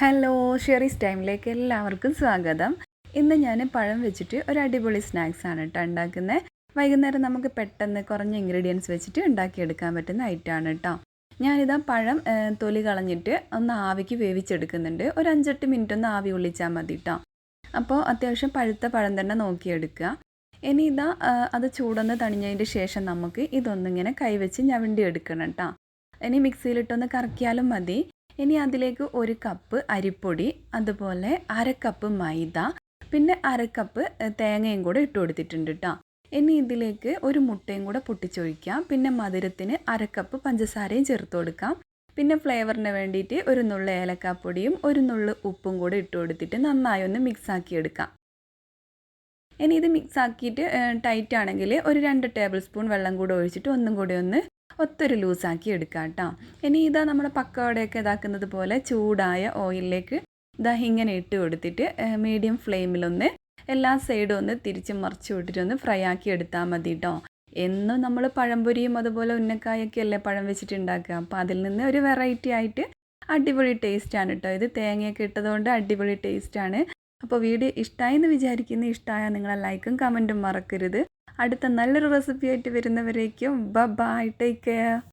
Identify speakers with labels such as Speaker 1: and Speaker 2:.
Speaker 1: Hello Sherry's ടൈമിലേക്ക് എല്ലാവർക്കും സ്വാഗതം. ഇന്ന് ഞാൻ പഴം വെച്ചിട്ട് ഒരു അടിപൊളി സ്നാക്സ് ആണ് കേട്ടോ ഉണ്ടാക്കുന്നത് വൈകുന്നേരം നമുക്ക് പെട്ടെന്ന് കുറഞ്ഞ ഇൻഗ്രീഡിയൻസ് വെച്ചിട്ട് ഉണ്ടാക്കിയെടുക്കാൻ പറ്റുന്ന ഐറ്റമാണ് കേട്ടോ ഞാനിതാ പഴം തൊലി കളഞ്ഞിട്ട് ഒന്ന് ആവിക്ക് വേവിച്ചെടുക്കുന്നുണ്ട്. ഒരു അഞ്ചെട്ട് മിനിറ്റ് ഒന്ന് ആവി ഉള്ളിച്ചാൽ മതി കേട്ടോ അപ്പോൾ അത്യാവശ്യം പഴുത്ത പഴം തന്നെ നോക്കിയെടുക്കുക ഇനി ഇതാ അത് ചൂടൊന്ന് തണിഞ്ഞതിന്റെ ശേഷം നമുക്ക് ഇതൊന്നിങ്ങനെ കൈവച്ച് ഞവണ്ടി എടുക്കണം കേട്ടോ ഇനി മിക്സിയിലിട്ടൊന്ന് കറക്കിയാലും മതി. ഇനി അതിലേക്ക് ഒരു കപ്പ് അരിപ്പൊടി അതുപോലെ അര കപ്പ് മൈദ പിന്നെ അര കപ്പ് തേങ്ങയും കൂടെ ഇട്ട് കൊടുത്തിട്ടുണ്ട് കേട്ടോ ഇനി ഇതിലേക്ക് ഒരു മുട്ടയും കൂടെ പൊട്ടിച്ചൊഴിക്കാം. പിന്നെ മധുരത്തിന് അര കപ്പ് പഞ്ചസാരയും ചേർത്ത് കൊടുക്കാം. പിന്നെ ഫ്ലേവറിന് വേണ്ടിയിട്ട് ഒരു നുള്ളു ഏലക്കാപ്പൊടിയും ഒരു നുള്ളു ഉപ്പും കൂടെ ഇട്ട് കൊടുത്തിട്ട് നന്നായി ഒന്ന് മിക്സ് ആക്കി എടുക്കാം. ഇനി ഇത് മിക്സ് ആക്കിയിട്ട് ടൈറ്റ് ആണെങ്കിൽ ഒരു രണ്ട് ടേബിൾ സ്പൂൺ വെള്ളം കൂടെ ഒഴിച്ചിട്ട് ഒന്നും കൂടി ഒന്ന് ഒത്തൊരു ലൂസാക്കി എടുക്കാം കേട്ടോ ഇനി ഇതാ നമ്മുടെ പക്കവടയൊക്കെ ഇതാക്കുന്നത് പോലെ ചൂടായ ഓയിലിലേക്ക് ഇതാ ഇങ്ങനെ ഇട്ട് കൊടുത്തിട്ട് മീഡിയം ഫ്ലെയിമിലൊന്ന് എല്ലാ സൈഡും ഒന്ന് തിരിച്ച് മറിച്ച് വിട്ടിട്ട് ഒന്ന് ഫ്രൈ ആക്കി എടുത്താൽ മതി കേട്ടോ എന്നും നമ്മൾ പഴംപൊരിയും അതുപോലെ ഉന്നക്കായൊക്കെ അല്ലേ പഴം വെച്ചിട്ട് ഉണ്ടാക്കുക അപ്പോൾ അതിൽ നിന്ന് ഒരു വെറൈറ്റി ആയിട്ട് അടിപൊളി ടേസ്റ്റാണ് കേട്ടോ ഇത് തേങ്ങയൊക്കെ ഇട്ടതുകൊണ്ട് അടിപൊളി ടേസ്റ്റാണ് അപ്പോൾ വീഡിയോ ഇഷ്ടമായി എന്ന് വിചാരിക്കുന്നു. ഇഷ്ടമായാൽ നിങ്ങളെ ലൈക്കും കമന്റും മറക്കരുത്. അടുത്ത നല്ലൊരു റെസിപ്പി ആയിട്ട് വരുന്നവരേക്കും. ബ ബൈ ടേക്ക് കെയർ